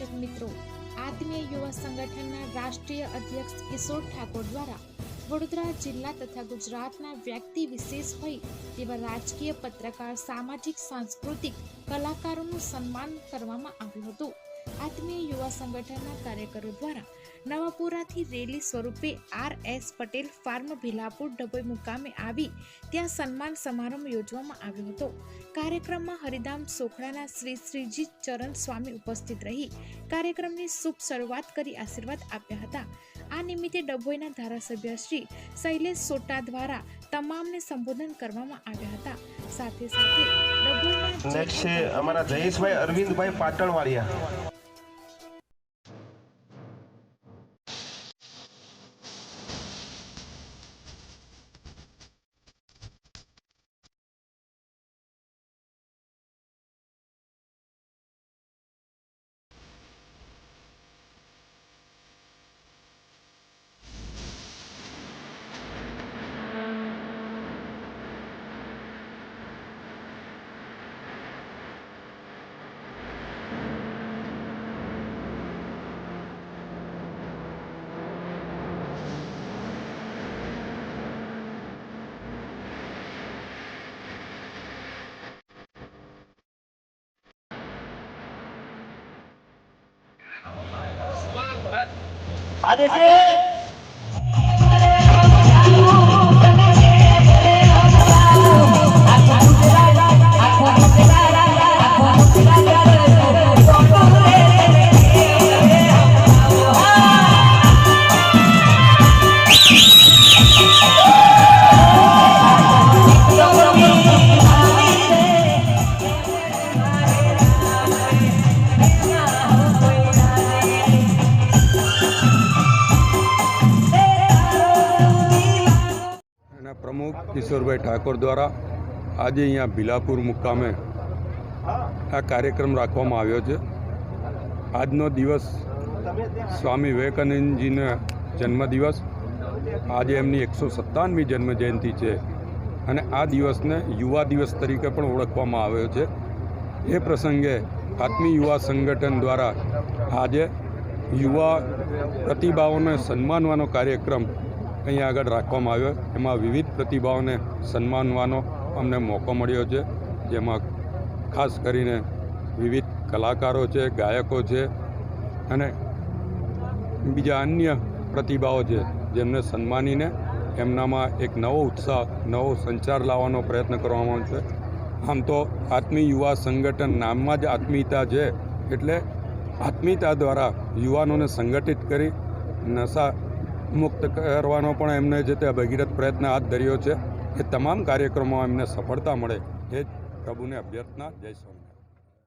દર્શક મિત્રો આત્મીય યુવા સંગઠનના રાષ્ટ્રીય અધ્યક્ષ કિશોર ઠાકોર દ્વારા વડોદરા જિલ્લા તથા ગુજરાતના વ્યક્તિ વિશેષ હોય તેવા રાજકીય પત્રકાર, સામાજિક, સાંસ્કૃતિક કલાકારોનું સન્માન કરવામાં આવ્યું હતું. આત્મીય યુવા સંગઠનના કાર્યકરો દ્વારા નવાપુરાથી રેલી સ્વરૂપે R S Patel farm Bhilapur Dabhoi મુકામે આવી. ત્યાં સન્માન સમારંભ યોજવામાં આવ્યો હતો. કાર્યક્રમમાં હરિધામ સોખડાના શ્રી શ્રીજી ચરણ સ્વામી ઉપસ્થિત રહી. કાર્યક્રમની શુભ શરૂઆત કરી આશીર્વાદ આપ્યા હતા. આ નિમિત્તે ડભોઈના ધારાસભ્ય શ્રી શૈલેષ સોટા દ્વારા તમામને સંબોધન કરવામાં આવ્યા હતા. સાથે સાથે અમારા જયેશભાઈ અરવિંદભાઈ એના પ્રમુખ કિશોરભાઈ ઠાકોર દ્વારા આજે અહીંયા ભીલાપુર મુકામે આ કાર્યક્રમ રાખવામાં આવ્યો છે. આજનો દિવસ સ્વામી વિવેકાનંદજીનો જન્મદિવસ. આજે એમની એકસો સત્તાવનમી જન્મજયંતિ છે અને આ દિવસને યુવા દિવસ તરીકે પણ ઓળખવામાં આવ્યો છે. એ પ્રસંગે આત્મી યુવા સંગઠન દ્વારા આજે યુવા પ્રતિભાઓને સન્માનવાનો કાર્યક્રમ અહીંયા આગળ રાખવામાં આવ્યો. એમાં વિવિધ પ્રતિભાઓને સન્માનવાનો અમને મોકો મળ્યો છે. જેમાં ખાસ કરીને વિવિધ કલાકારો છે, ગાયકો છે અને બીજા અન્ય પ્રતિભાઓ છે, જેમને સન્માનીને એમનામાં એક નવો ઉત્સાહ, નવો સંચાર લાવવાનો પ્રયત્ન કરવામાં છે. આમ તો આત્મી યુવા સંગઠન નામમાં જ આત્મીયતા છે, એટલે આત્મીયતા દ્વારા યુવાનોને સંગઠિત કરી નશા મુક્ત કરવાનો પણ એમને જે તે ભગીરથ પ્રયત્ન હાથ ધર્યો છે. એ તમામ કાર્યક્રમો એમને સફળતા મળે. એ જ પ્રભુને અભ્યર્થના. જય સ્વામી